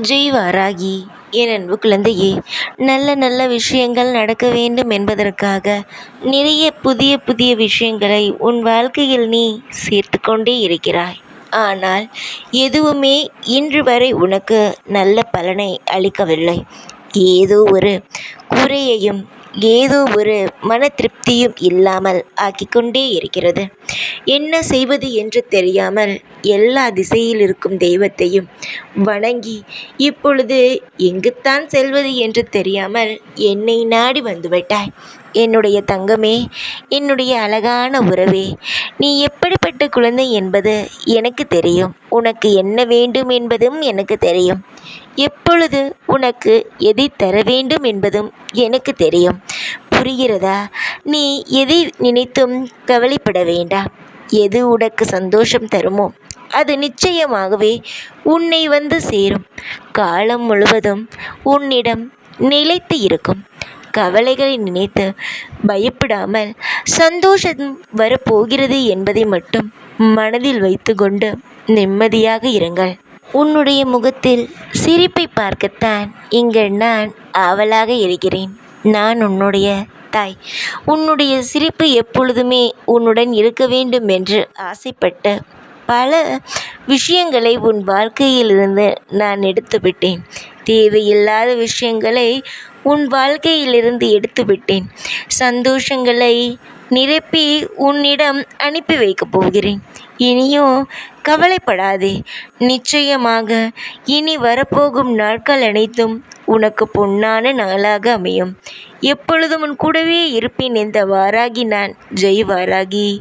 ஜெய் வாராகி என் அன்பு குழந்தையே நல்ல நல்ல விஷயங்கள் நடக்க வேண்டும் என்பதற்காக நிறைய புதிய புதிய விஷயங்களை உன் வாழ்க்கையில் நீ சேர்த்து கொண்டே இருக்கிறாய். ஆனால் எதுவுமே இன்று வரை உனக்கு நல்ல பலனை அளிக்கவில்லை. ஏதோ ஒரு குறையையும் ஏதோ ஒரு மன திருப்தியும் இல்லாமல் ஆக்கிக்கொண்டே இருக்கிறது. என்ன செய்வது என்று தெரியாமல் எல்லா திசையில் இருக்கும் தெய்வத்தையும் வணங்கி இப்பொழுது எங்குத்தான் செல்வது என்று தெரியாமல் என்னை நாடி வந்துவிட்டாய் என்னுடைய தங்கமே என்னுடைய அழகான உறவே நீ எப்படிப்பட்ட குழந்தை என்பது எனக்கு தெரியும். உனக்கு என்ன வேண்டும் என்பதும் எனக்கு தெரியும். எப்பொழுது உனக்கு எதை தர வேண்டும் என்பதும் எனக்கு தெரியும். புரிகிறதா? நீ எதை நினைத்தும் கவலைப்பட வேண்டாம். எது உனக்கு சந்தோஷம் தருமோ அது நிச்சயமாகவே உன்னை வந்து சேரும். காலம் முழுவதும் உன்னிடம் நிலைத்து இருக்கும். கவலைகளை நினைத்து பயப்படாமல் சந்தோஷம் வரப்போகிறது என்பதை மட்டும் மனதில் வைத்துக்கொண்டு நிம்மதியாக இருங்கள். உன்னுடைய முகத்தில் சிரிப்பை பார்க்கத்தான் இங்கு நான் ஆவலாக இருக்கிறேன். நான் உன்னுடைய தாய். உன்னுடைய சிரிப்பு எப்பொழுதுமே உன்னுடன் இருக்க வேண்டும் என்று ஆசைப்பட்டு பல விஷயங்களை உன் வாழ்க்கையிலிருந்து நான் எடுத்துவிட்டேன். தேவையில்லாத விஷயங்களை உன் வாழ்க்கையிலிருந்து எடுத்துவிட்டேன். சந்தோஷங்களை நிரப்பி உன்னிடம் அனுப்பி வைக்கப் போகிறேன். இனியும் கவலைப்படாதே. நிச்சயமாக இனி வரப்போகும் நாட்கள் அனைத்தும் உனக்கு பொன்னான நாளாக அமையும். எப்பொழுதும் உன் கூடவே இருப்பேன் இந்த வாராகி நான். ஜெய் வாராகி.